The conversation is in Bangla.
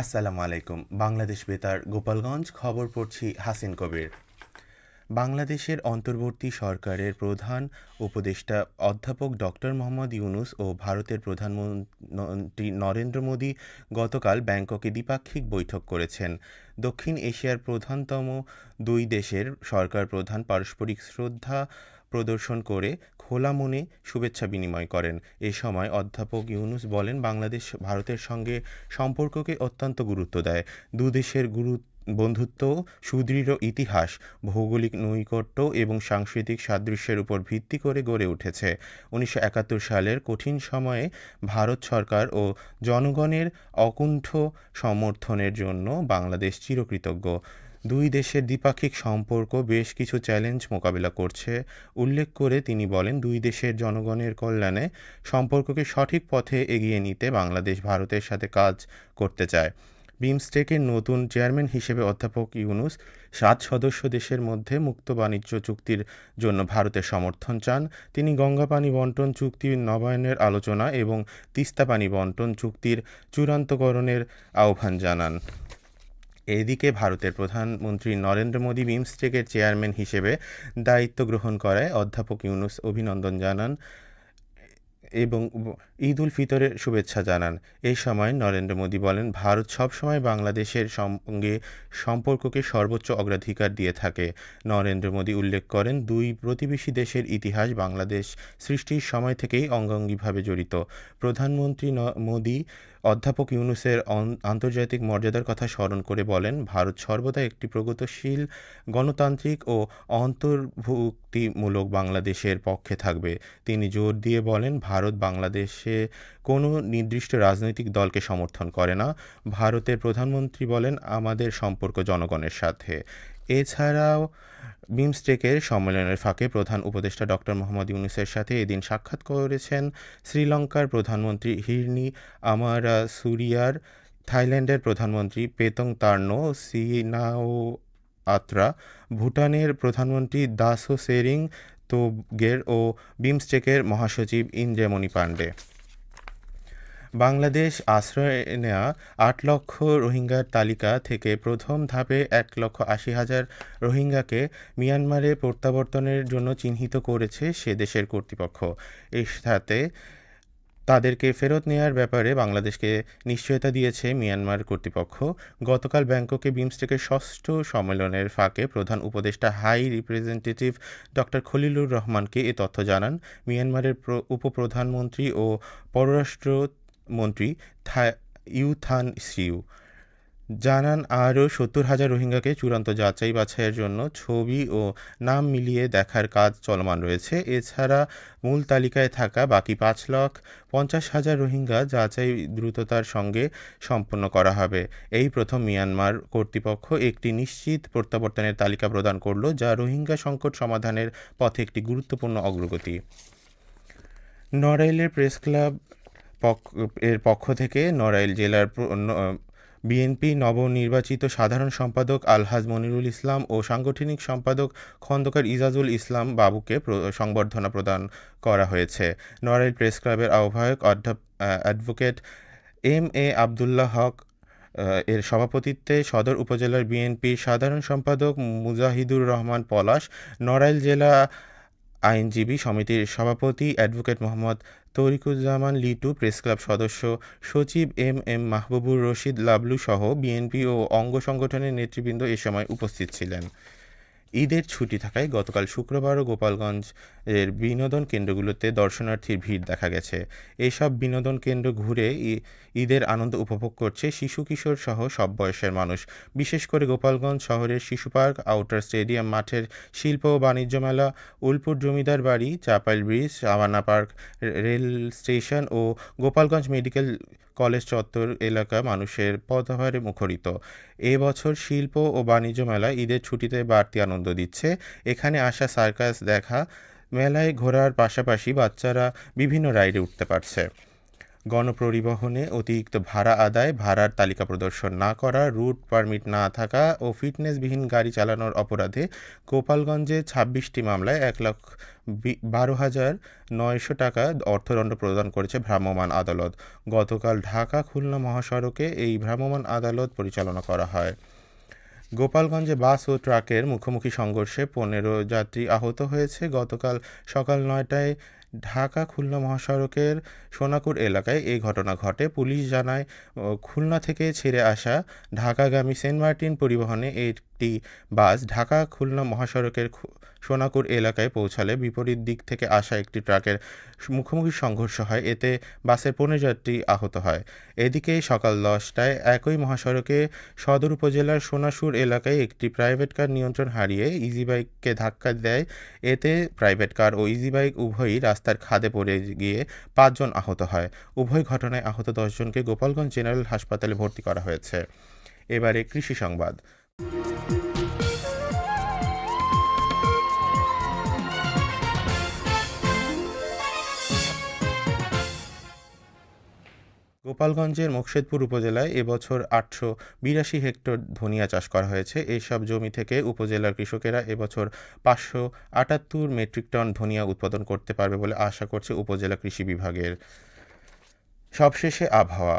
আসসালামু আলাইকুম। বাংলাদেশ বেতার, গোপালগঞ্জ, খবর পড়ছি হাসিন কবির। বাংলাদেশের অন্তর্বর্তী সরকারের প্রধান উপদেষ্টা অধ্যাপক ডক্টর মোহাম্মদ ইউনুস ও ভারতের প্রধানমন্ত্রী নরেন্দ্র মোদী গতকাল ব্যাংককে দ্বিপাক্ষিক বৈঠক করেছেন। দক্ষিণ এশিয়ার প্রধানতম দুই দেশের সরকার প্রধান পারস্পরিক শ্রদ্ধা প্রদর্শন করে খোলা মনে শুভেচ্ছা বিনিময় করেন। এ সময় অধ্যাপক ইউনুস বলেন, বাংলাদেশ ভারতের সঙ্গে সম্পর্ককে অত্যন্ত গুরুত্ব দেয়। দুদেশের গুরু বন্ধুত্ব, সুদৃঢ় ইতিহাস, ভৌগোলিক নৈকট্য এবং সাংস্কৃতিক সাদৃশ্যের উপর ভিত্তি করে গড়ে উঠেছে। উনিশশো একাত্তর সালের কঠিন সময়ে ভারত সরকার ও জনগণের অকুণ্ঠ সমর্থনের জন্য বাংলাদেশ চিরকৃতজ্ঞ। দুই দেশের দ্বিপাক্ষিক সম্পর্ক বেশ কিছু চ্যালেঞ্জ মোকাবিলা করছে। উল্লেখ করে তিনি বলেন, দুই দেশের জনগণের কল্যাণে সম্পর্ককে সঠিক পথে এগিয়ে নিতে বাংলাদেশ ভারতের সাথে কাজ করতে চায়। বিমস্টেকের নতুন চেয়ারম্যান হিসেবে অধ্যাপক ইউনুস সাত সদস্য দেশের মধ্যে মুক্ত বাণিজ্য চুক্তির জন্য ভারতের সমর্থন চান। তিনি গঙ্গা পানি বন্টন চুক্তি নবায়নের আলোচনা এবং তিস্তা পানি বন্টন চুক্তির চূড়ান্তকরণের আহ্বান জানান। এদিকে ভারতের প্রধানমন্ত্রী নরেন্দ্র মোদী বিমস্টেকের চেয়ারম্যান হিসেবে দায়িত্ব গ্রহণ করায় অধ্যাপক ইউনুস অভিনন্দন জানান এবং ঈদ উল ফিতরের শুভেচ্ছা জানান। এই সময় নরেন্দ্র মোদী বলেন, ভারত সবসময় বাংলাদেশের সঙ্গে সম্পর্ককে সর্বোচ্চ অগ্রাধিকার দিয়ে থাকে। নরেন্দ্র মোদী উল্লেখ করেন, দুই প্রতিবেশী দেশের ইতিহাস বাংলাদেশ সৃষ্টির সময় থেকেই অঙ্গাঙ্গিভাবে জড়িত। প্রধানমন্ত্রী মোদী অধ্যাপক ইউনুসের আন্তর্জাতিক মর্যাদার কথা স্মরণ করে বলেন, ভারত সর্বদা একটি প্রগতিশীল, গণতান্ত্রিক ও অন্তর্ভুক্তিমূলক বাংলাদেশের পক্ষে থাকবে। তিনি জোর দিয়ে বলেন, ভারত বাংলাদেশে কোনো নির্দিষ্ট রাজনৈতিক দলকে সমর্থন করে না। ভারতের প্রধানমন্ত্রী বলেন, আমাদের সম্পর্ক জনগণের সাথে। এছাড়াও বিমস্টেকের সম্মেলনের ফাঁকে প্রধান উপদেষ্টা ডক্টর মোহাম্মদ ইউনুসের সাথে এদিন সাক্ষাৎ করেছেন শ্রীলঙ্কার প্রধানমন্ত্রী হিরনি আমারা সুরিয়ার, থাইল্যান্ডের প্রধানমন্ত্রী পেতং তার্নো সিনাও আত্রা ভুটানের প্রধানমন্ত্রী দাসো সেরিং, তোবগের ও বিমস্টেকের মহাসচিব ইন্দ্রেমণি পাণ্ডে। বাংলাদেশ আশ্রয় নেওয়া আট লক্ষ রোহিঙ্গার তালিকা থেকে প্রথম ধাপে এক লক্ষ আশি হাজার রোহিঙ্গাকে মিয়ানমারে প্রত্যাবর্তনের জন্য চিহ্নিত করেছে সে দেশের কর্তৃপক্ষ। এর সাথে তাদেরকে ফেরত নেওয়ার ব্যাপারে বাংলাদেশকে নিশ্চয়তা দিয়েছে মিয়ানমার কর্তৃপক্ষ। গতকাল ব্যাংককে বিমস্টেকের ষষ্ঠ সম্মেলনের ফাঁকে প্রধান উপদেষ্টা হাই রিপ্রেজেন্টেটিভ ডক্টর খলিলুর রহমানকে এ তথ্য জানান। মিয়ানমারের উপপ্রধানমন্ত্রী ও পররাষ্ট্র মন্ত্রী থা ইউথান সিউ জানান আরও সত্তর হাজার রোহিঙ্গাকে চূড়ান্ত যাচাই বাছাইয়ের জন্য ছবি ও নাম মিলিয়ে দেখার কাজ চলমান রয়েছে। এছাড়া মূল তালিকায় থাকা বাকি পাঁচ লাখ পঞ্চাশ হাজার রোহিঙ্গা যাচাই দ্রুততার সঙ্গে সম্পন্ন করা হবে। এই প্রথম মিয়ানমার কর্তৃপক্ষ একটি নিশ্চিত প্রত্যাবর্তনের তালিকা প্রদান করল, যা রোহিঙ্গা সংকট সমাধানের পথে একটি গুরুত্বপূর্ণ অগ্রগতি। নড়াইলের প্রেস ক্লাব এর পক্ষ থেকে নড়াইল জেলার বিএনপি নবনির্বাচিত সাধারণ সম্পাদক আলহাজ মনিরুল ইসলাম ও সাংগঠনিক সম্পাদক খন্দকার ইজাজুল ইসলাম বাবুকে সংবর্ধনা প্রদান করা হয়েছে। নড়াইল প্রেস ক্লাবের আহ্বায়ক advocate M A Abdullah Haque এর সভাপতিত্বে সদর উপজেলার বিএনপির সাধারণ সম্পাদক মুজাহিদুর রহমান পলাশ, নড়াইল জেলা আইনজীবী সমিতির সভাপতি advocate Mohammad Tarikuzzaman Litu, press club সদস্য সচিব এম এম মাহবুবুর রশিদ লাবলু সহ বিএনপি ও অঙ্গ সংগঠনের নেতৃবৃন্দ এ সময় উপস্থিত ছিলেন। ঈদের ছুটি থাকায় গতকাল শুক্রবারও গোপালগঞ্জ এর বিনোদন কেন্দ্রগুলোতে দর্শনার্থীর ভিড় দেখা গেছে। এসব বিনোদন কেন্দ্র ঘুরে ঈদের আনন্দ উপভোগ করছে শিশু, কিশোর সহ সব বয়সের মানুষ। বিশেষ করে গোপালগঞ্জ শহরের শিশু পার্ক, আউটার স্টেডিয়াম, মাঠের শিল্প ও বাণিজ্য মেলা, উলপুর জমিদার বাড়ি, Chapail bridge Sabana park rail station ও গোপালগঞ্জ মেডিকেল কলেজ চত্বর এলাকা মানুষের পদহারে মুখরিত। এবছর বছর শিল্প ও বাণিজ্য মেলা ঈদের ছুটিতে বাড়তি আনন্দ দিচ্ছে। এখানে আসা সার্কাস দেখা মেলায় ঘোরার পাশাপাশি বাচ্চারা বিভিন্ন রাইডে উঠতে পারছে। গণপরিবহনে অতিরিক্ত ভাড়া আদায়, ভাড়ার তালিকা প্রদর্শন না করা, রুট পারমিট না থাকা ও ফিটনেসবিহীন গাড়ি চালানোর অপরাধে গোপালগঞ্জে ছাব্বিশটি মামলায় এক বি- বারো হাজার নয়শো টাকা অর্থদণ্ড প্রদান করেছে ভ্রাম্যমাণ আদালত। গতকাল ঢাকা খুলনা মহাসড়কে এই ভ্রাম্যমাণ আদালত পরিচালনা করা হয়। গোপালগঞ্জে বাস ও ট্রাকের মুখোমুখি সংঘর্ষে পনেরো যাত্রী আহত হয়েছে। গতকাল সকাল নয়টায় ঢাকা খুলনা মহাসড়কের সোনাকুর এলাকায় এই ঘটনা ঘটে। পুলিশ জানায় খুলনা থেকে ছেড়ে আসা ঢাকাগামী সেন্ট মার্টিন পরিবহনে একটি বাস ঢাকা খুলনা মহাসড়কের সোনাকুর এলাকায় পৌঁছালে বিপরীত দিক থেকে আসা একটি ট্রাকের মুখোমুখি সংঘর্ষ হয়। এতে বাসের পনেরো যাত্রী আহত হয়। এদিকে সকাল দশটায় একই মহাসড়কে সদর উপজেলার সোনাসুর এলাকায় একটি প্রাইভেট কার নিয়ন্ত্রণ হারিয়ে ইজি বাইককে ধাক্কা দেয়। এতে প্রাইভেট কার ও ইজি বাইক উভয়ই রাস্তার খাদে পড়ে গিয়ে পাঁচজন আহত হয়। উভয় ঘটনায় আহত দশজনকে গোপালগঞ্জ জেনারেল হাসপাতালে ভর্তি করা হয়েছে। এবারে কৃষি সংবাদ। গোপালগঞ্জের মোকশেদপুর উপজেলায় এবছর আটশো বিরাশি হেক্টর ধনিয়া চাষ করা হয়েছে। এইসব জমি থেকে উপজেলার কৃষকেরা এবছর পাঁচশো আটাত্তর মেট্রিক টন ধনিয়া উৎপাদন করতে পারবে বলে আশা করছে উপজেলা কৃষি বিভাগের। সবশেষে আবহাওয়া।